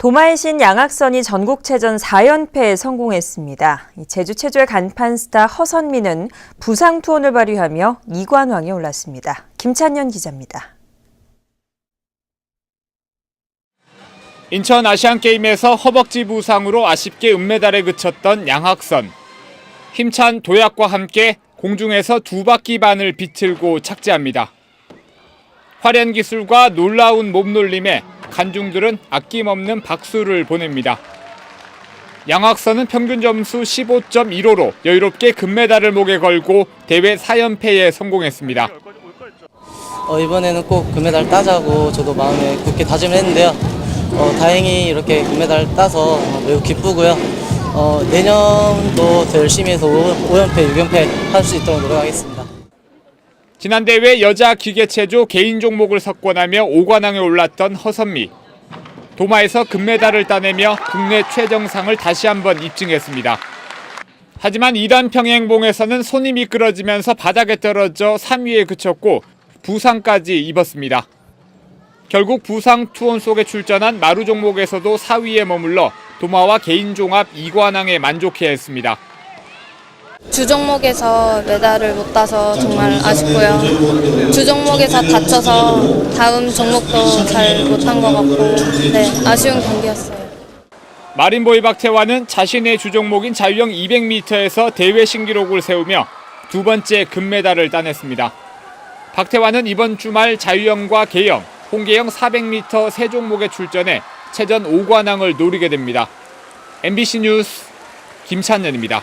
도마의 신 양학선이 전국체전 4연패에 성공했습니다. 이 제주 체조의 간판 스타 허선미는 부상 투혼을 발휘하며 2관왕에 올랐습니다. 김찬현 기자입니다. 인천 아시안게임에서 허벅지 부상으로 아쉽게 은메달에 그쳤던 양학선. 힘찬 도약과 함께 공중에서 두 바퀴 반을 비틀고 착지합니다. 화려한 기술과 놀라운 몸놀림에 간중들은 아낌없는 박수를 보냅니다. 양학선은 평균 점수 15.15로 여유롭게 금메달을 목에 걸고 대회 4연패에 성공했습니다. 어, 이번에는 꼭 금메달 따자고 저도 마음에 굳게 다짐을 했는데요. 어, 다행히 이렇게 금메달 따서 어, 매우 기쁘고요. 어, 내년도 더 열심히 해서 5연패, 6연패 할 수 있도록 노력하겠습니다. 지난 대회 여자 기계체조 개인 종목을 석권하며 5관왕에 올랐던 허선미. 도마에서 금메달을 따내며 국내 최정상을 다시 한번 입증했습니다. 하지만 2단 평행봉에서는 손이 미끄러지면서 바닥에 떨어져 3위에 그쳤고 부상까지 입었습니다. 결국 부상 투혼 속에 출전한 마루 종목에서도 4위에 머물러 도마와 개인 종합 2관왕에 만족해했습니다. 주 종목에서 메달을 못 따서 정말 아쉽고요. 주 종목에서 다쳐서 다음 종목도 잘 못한 것 같고, 네, 아쉬운 경기였어요. 마린보이 박태환은 자신의 주종목인 자유형 200m에서 대회 신기록을 세우며 두 번째 금메달을 따냈습니다. 박태환은 이번 주말 자유형과 개형, 홍계형 400m 세 종목에 출전해 체전 5관왕을 노리게 됩니다. MBC 뉴스 김찬현입니다.